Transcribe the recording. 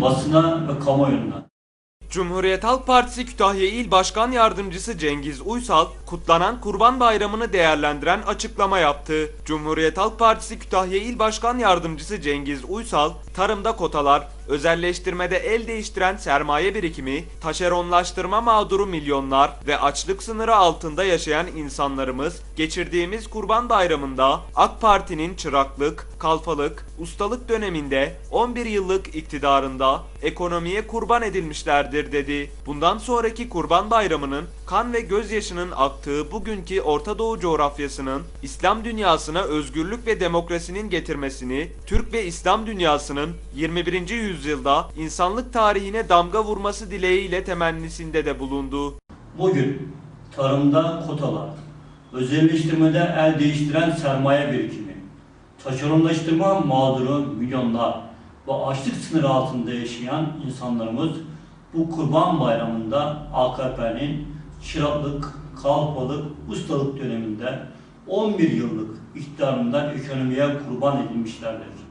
basına ve kamuoyuna. Cumhuriyet Halk Partisi Kütahya İl Başkan Yardımcısı Cengiz Uysal, kutlanan Kurban Bayramı'nı değerlendiren açıklama yaptı. Cumhuriyet Halk Partisi Kütahya İl Başkan Yardımcısı Cengiz Uysal, tarımda kotalar, özelleştirmede el değiştiren sermaye birikimi, taşeronlaştırma mağduru milyonlar ve açlık sınırı altında yaşayan insanlarımız geçirdiğimiz Kurban Bayramı'nda AK Parti'nin çıraklık, kalfalık, ustalık döneminde 11 yıllık iktidarında ekonomiye kurban edilmişlerdir dedi. Bundan sonraki Kurban Bayramı'nın kan ve gözyaşının aktığı bugünkü Orta Doğu coğrafyasının İslam dünyasına özgürlük ve demokrasinin getirmesini, Türk ve İslam dünyasının 21. yüzyılda insanlık tarihine damga vurması dileğiyle temennisinde de bulundu. Bugün tarımda kotalar, özelleştirmede el değiştiren sermaye birikimi, taşeronlaştırma mağduru milyonlar ve açlık sınırı altında yaşayan insanlarımız bu kurban bayramında AKP'nin çıraklık, kalfalık, ustalık döneminde 11 yıllık iktidarından ekonomiye kurban edilmişlerdir.